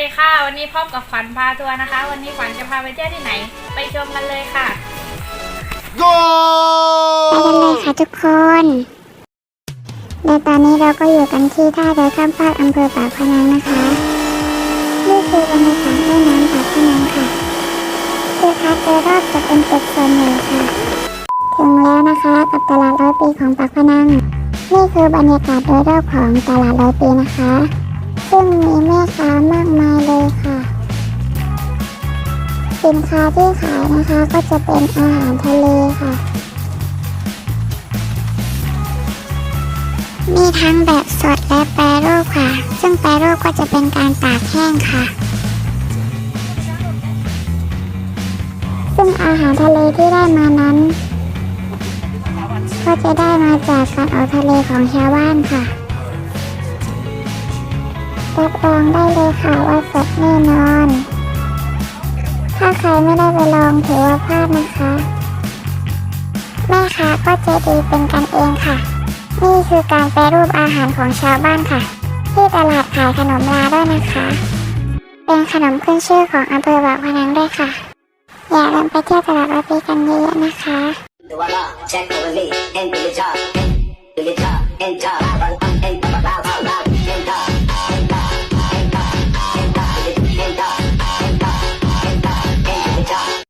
ดีค่ะ วันนี้พบกับขวัญพาทัวร์นะคะ วันนี้ขวัญจะพาไปเที่ยวที่ไหน ไปชมกันเลยค่ะ Go! ไปกันเลยค่ะทุกคนและตอนนี้เราก็อยู่กันที่ท่าเรือข้ามฟากอำเภอปากพนังนะคะนี่คือบรรยากาศแม่น้ำปากพนังค่ะคือคัดโดยรอบจะเป็นตึกส่วนใหญ่ค่ะ ถึงแล้วนะคะกับตลาดร้อยปีของปากพนัง นี่คือบรรยากาศโดยรอบของตลาดร้อยปีนะคะ ซึ่งมีแม่ค้ามากมายเลยค่ะ สินค้าที่ขายนะคะก็จะเป็นอาหารทะเลค่ะ มีทั้งแบบสดและแปรรูปค่ะ ซึ่งแปรรูปก็จะเป็นการตากแห้งค่ะ ซึ่งอาหารทะเลที่ได้มานั้น ก็จะได้มาจากการออกทะเลของชาวบ้านค่ะ รับรองได้เลยค่ะว่าสดแน่นอน ถ้าใครไม่ได้ไปลองถือว่าพลาดนะคะ แม่ค้าก็ใจดีเป็นกันเองค่ะ นี่คือการแปรรูปอาหารของชาวบ้านค่ะ ที่ตลาดขายขนมลาด้วยนะคะ เป็นขนมขึ้นชื่อของอำเภอปากพนังด้วยค่ะ อย่าลืมไปเที่ยวตลาดวัดปีกันเยอะๆนะคะ